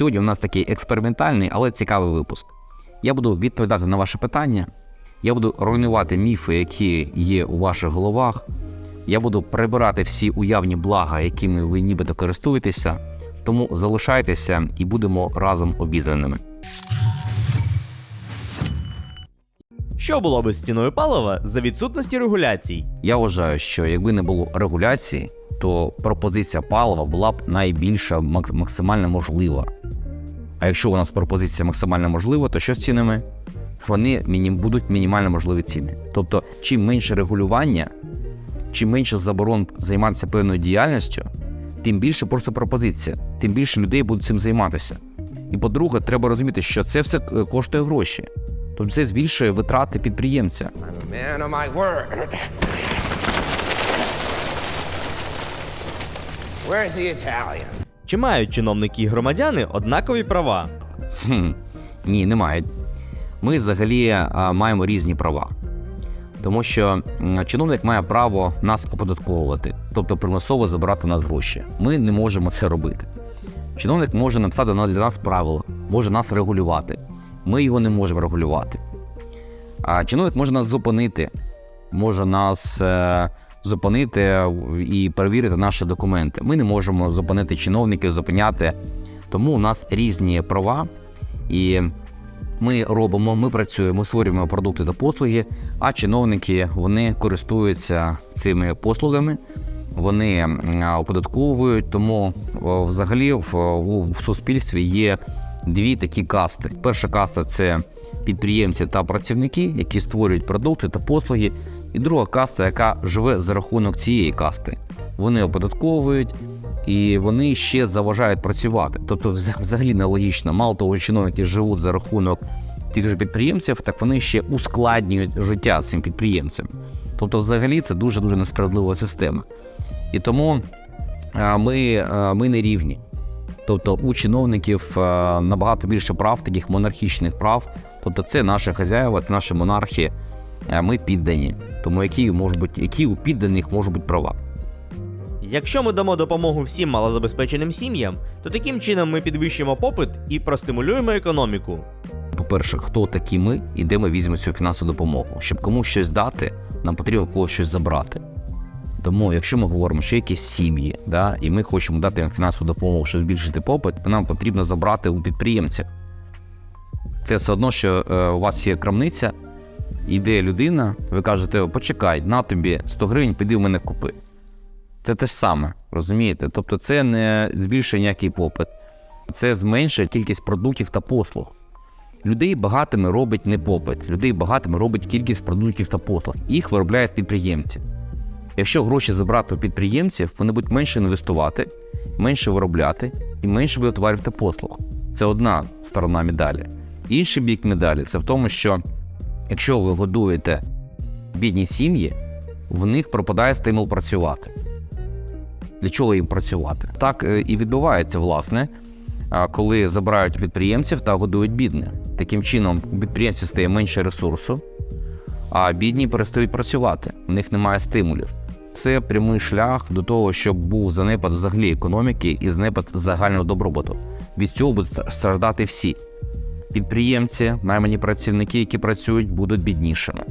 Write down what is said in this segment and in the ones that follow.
Сьогодні у нас такий експериментальний, але цікавий випуск. Я буду відповідати на ваші питання. Я буду руйнувати міфи, які є у ваших головах. Я буду прибирати всі уявні блага, якими ви нібито користуєтеся. Тому залишайтеся і будемо разом обізнаними. Що було би з ціною палива за відсутності регуляцій? Я вважаю, що якби не було регуляції, то пропозиція палива була б найбільша максимально можлива. А якщо у нас пропозиція максимально можлива, то що з цінами? Вони мінім, будуть мінімально можливі ціни. Тобто, чим менше регулювання, чим менше заборон займатися певною діяльністю, тим більше просто пропозиція, тим більше людей будуть цим займатися. І по-друге, треба розуміти, що це все е, коштує гроші. Тобто це збільшує витрати підприємця. Where's the Italian? Чи мають чиновники і громадяни однакові права? Хм, ні, не мають. Ми взагалі а, маємо різні права. Тому що чиновник має право нас оподатковувати, тобто примусово забирати в нас гроші. Ми не можемо це робити. Чиновник може написати на- для нас правила, може нас регулювати. Ми його не можемо регулювати. А чиновник може нас зупинити, може нас е, зупинити і перевірити наші документи. Ми не можемо зупинити чиновників, зупиняти. Тому у нас різні права, і ми робимо, ми працюємо, створюємо продукти та послуги, а чиновники вони користуються цими послугами, вони оподатковують. Тому взагалі в, у- в суспільстві є дві такі касти. Перша каста це підприємці та працівники, які створюють продукти та послуги. І друга каста, яка живе за рахунок цієї касти. Вони оподатковують і вони ще заважають працювати. Тобто, взагалі нелогічно. Мало того, чиновники живуть за рахунок тих же підприємців, так вони ще ускладнюють життя цим підприємцям. Тобто, взагалі, це дуже дуже несправедлива система. І тому ми, ми не рівні. Тобто у чиновників набагато більше прав, таких монархічних прав. Тобто, це наші хазяїва, це наші монархи. Е, Ми піддані. Тому які можуть бути, які у підданих можуть бути права? Якщо ми дамо допомогу всім малозабезпеченим сім'ям, то таким чином ми підвищимо попит і простимулюємо економіку. По-перше, хто такі ми і де ми візьмемо цю фінансову допомогу. Щоб комусь щось дати, нам потрібно когось щось забрати. Тому, якщо ми говоримо, що якісь сім'ї, да, і ми хочемо дати їм фінансову допомогу, щоб збільшити попит, то нам потрібно забрати у підприємців. Це все одно, що е, у вас є крамниця, йде людина, ви кажете, почекай, на тобі 100 гривень, піди в мене купи. Це те ж саме, розумієте? Тобто це не збільшує ніякий попит, це зменшує кількість продуктів та послуг. Людей багатими робить не попит, людей багатими робить кількість продуктів та послуг. Їх виробляють підприємці. Якщо гроші забрати у підприємців, вони будуть менше інвестувати, менше виробляти і менше буде товарів послуг. Це одна сторона медалі. Інший бік медалі це в тому, що якщо ви годуєте бідні сім'ї, в них пропадає стимул працювати. Для чого їм працювати? Так е, і відбувається, власне, коли забирають підприємців та годують бідних. Таким чином, у підприємців стає менше ресурсу, а бідні перестають працювати. У них немає стимулів. Це прямий шлях до того, щоб був занепад взагалі економіки і занепад загального добробуту. Від цього будуть страждати всі. Підприємці, наймані працівники, які працюють, будуть біднішими.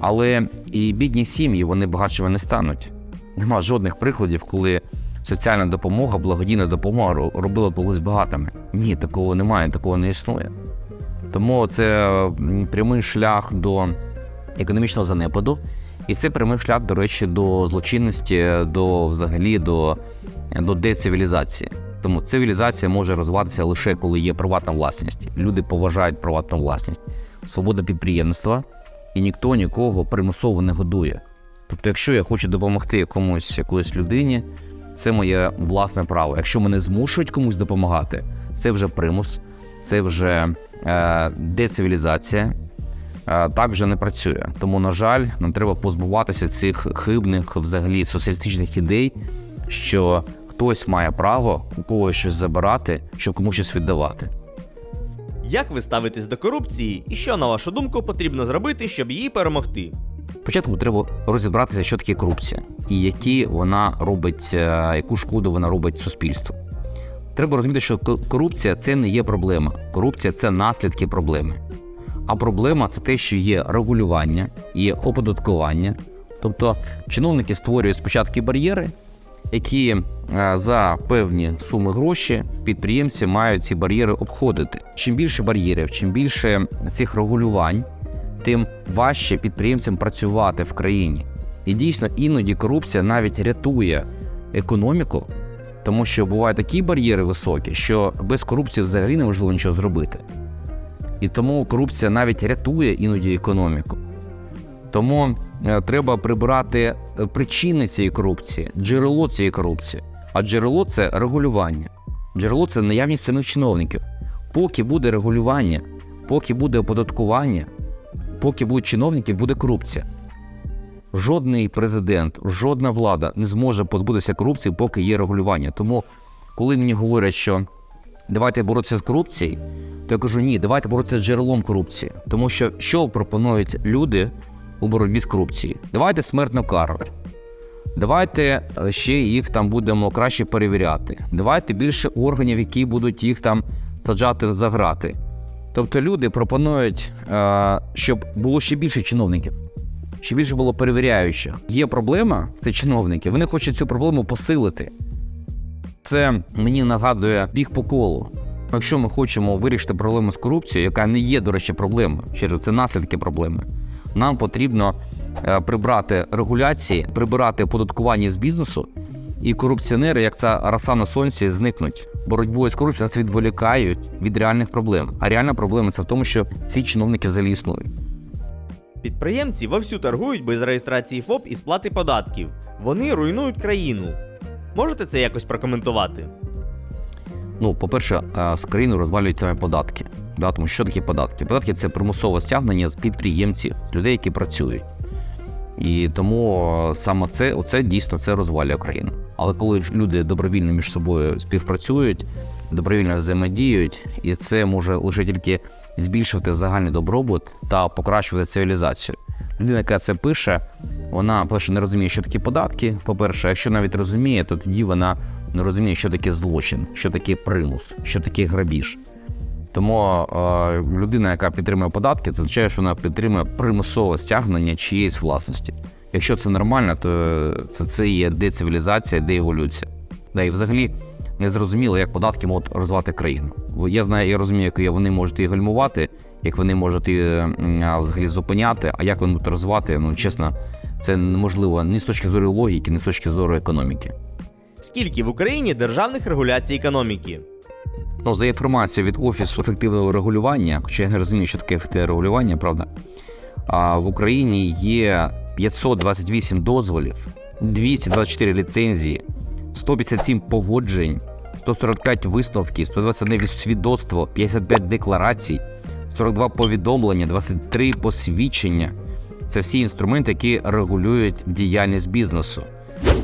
Але і бідні сім'ї вони багатшими не стануть. Нема жодних прикладів, коли соціальна допомога, благодійна допомога робила когось багатими. Ні, такого немає, такого не існує. Тому це прямий шлях до економічного занепаду, і це прямий шлях, до речі, до злочинності, до взагалі до, до децивілізації. Тому цивілізація може розвиватися лише коли є приватна власність. Люди поважають приватну власність, свобода підприємництва, і ніхто нікого примусово не годує. Тобто, якщо я хочу допомогти комусь якоїсь людині, це моє власне право. Якщо мене змушують комусь допомагати, це вже примус, це вже е, децивілізація. Е, так вже не працює. Тому, на жаль, нам треба позбуватися цих хибних, взагалі, соціалістичних ідей, що хтось має право у когось щось забирати, щоб комусь щось віддавати. Як ви ставитесь до корупції і що, на вашу думку, потрібно зробити, щоб її перемогти? Спочатку треба розібратися, що таке корупція, і які вона робить, е, яку шкоду вона робить суспільству. Треба розуміти, що корупція це не є проблема. Корупція це наслідки проблеми. А проблема це те, що є регулювання, є оподаткування. Тобто чиновники створюють спочатку бар'єри, які е, за певні суми гроші підприємці мають ці бар'єри обходити. Чим більше бар'єрів, чим більше цих регулювань, тим важче підприємцям працювати в країні. І дійсно іноді корупція навіть рятує економіку, тому що бувають такі бар'єри високі, що без корупції взагалі неможливо нічого зробити. І тому корупція навіть рятує іноді економіку. Тому е, треба прибирати е, причини цієї корупції, джерело цієї корупції. А джерело це регулювання. Джерело це наявність самих чиновників. Поки буде регулювання, поки буде оподаткування, поки будуть чиновники, буде корупція. Жодний президент, жодна влада не зможе позбутися корупції, поки є регулювання. Тому, коли мені говорять, що давайте боротися з корупцією, то я кажу, ні, давайте боротися з джерелом корупції. Тому що що пропонують люди у боротьбі з корупцією? Давайте смертну кару. Давайте е, ще їх там будемо краще перевіряти. Давайте більше органів, які будуть їх там саджати за грати. Тобто люди пропонують, е, щоб було ще більше чиновників, ще більше було перевіряючих. Є проблема, це чиновники. Вони хочуть цю проблему посилити. Це мені нагадує біг по колу. Якщо ми хочемо вирішити проблему з корупцією, яка не є, до речі, проблемою, ще раз, це наслідки проблеми. Нам потрібно е, прибрати регуляції, прибирати оподаткування з бізнесу, і корупціонери, як ця роса на сонці, зникнуть. Боротьбою з корупцією нас відволікають від реальних проблем. А реальна проблема це в тому, що ці чиновники взагалі існують. Підприємці вовсю торгують без реєстрації ФОП і сплати податків. Вони руйнують країну. Можете це якось прокоментувати? Ну, по-перше, е, з країни розвалюють саме податки. Да, тому що такі податки? Податки це примусове стягнення з підприємців, з людей, які працюють. І тому е, саме це, оце дійсно це розвалює країну. Але коли люди добровільно між собою співпрацюють, добровільно взаємодіють, і це може лише тільки збільшувати загальний добробут та покращувати цивілізацію. Людина, яка це пише, вона перше не розуміє, що такі податки. По-перше, якщо навіть розуміє, то тоді вона не розуміє, що таке злочин, що таке примус, що таке грабіж. Тому е, людина, яка підтримує податки, це означає, що вона підтримує примусове стягнення чиєїсь власності. Якщо це нормально, то це, це є децивілізація, дееволюція. Да, і взагалі не зрозуміло, як податки можуть розвивати країну. Я знаю, я розумію, як вони можуть її гальмувати, як вони можуть її взагалі зупиняти, а як вони будуть розвивати, ну чесно, це неможливо ні з точки зору логіки, ні з точки зору економіки. Скільки в Україні державних регуляцій економіки? Ну, за інформацією від Офісу ефективного регулювання, хоча я не розумію, що таке ефективне регулювання, правда. А в Україні є 528 дозволів, 224 ліцензії, 157 погоджень, 145 висновків, 121 свідоцтво, 55 декларацій, 42 повідомлення, 23 посвідчення. Це всі інструменти, які регулюють діяльність бізнесу.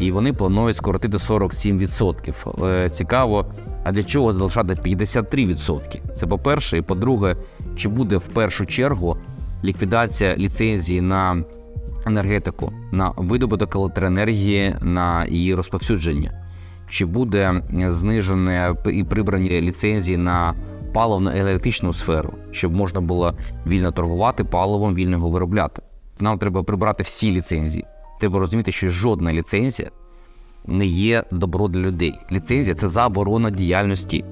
І вони планують скоротити 47%. Е, Цікаво, а для чого залишати 53%? Це по-перше, і по-друге, чи буде в першу чергу ліквідація ліцензії на енергетику, на видобуток електроенергії, на її розповсюдження? Чи буде знижене і прибрані ліцензії на паливно-енергетичну сферу, щоб можна було вільно торгувати паливом, вільно його виробляти? Нам треба прибрати всі ліцензії. Треба розуміти, що жодна ліцензія не є добро для людей. Ліцензія це заборона діяльності.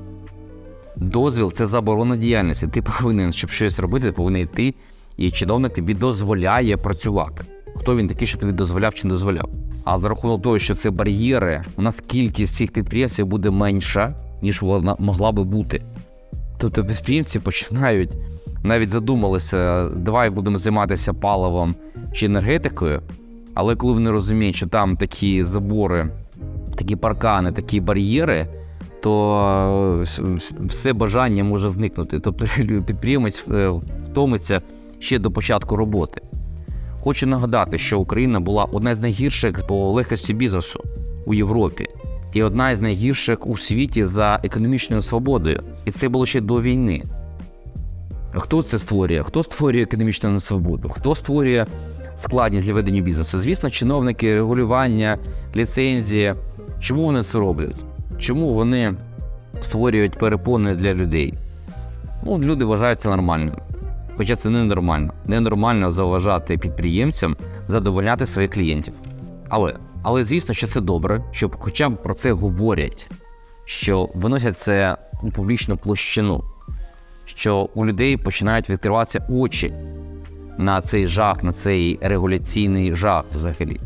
Дозвіл це заборона діяльності. Ти повинен, щоб щось робити, ти повинен йти, і чиновник тобі дозволяє працювати. Хто він такий, щоб тобі дозволяв чи не дозволяв? А за рахунок того, що це бар'єри, у нас кількість цих підприємців буде менша, ніж вона могла би бути. Тобто підприємці починають навіть задумалися, давай будемо займатися паливом чи енергетикою. Але коли вони розуміють, що там такі забори, такі паркани, такі бар'єри, то е, все бажання може зникнути. Тобто підприємець е, втомиться ще до початку роботи. Хочу нагадати, що Україна була одна з найгірших по легкості бізнесу у Європі і одна з найгірших у світі за економічною свободою. І це було ще до війни. Хто це створює? Хто створює економічну несвободу? Хто створює складність для ведення бізнесу? Звісно, чиновники, регулювання, ліцензії. Чому вони це роблять? Чому вони створюють перепони для людей. Ну, люди вважають це нормальним. Хоча це ненормально. Ненормально заважати підприємцям задовольняти своїх клієнтів. Але, але звісно, що це добре, що хоча б про це говорять, що виносять це у публічну площину, що у людей починають відкриватися очі на цей жах, на цей регуляційний жах взагалі.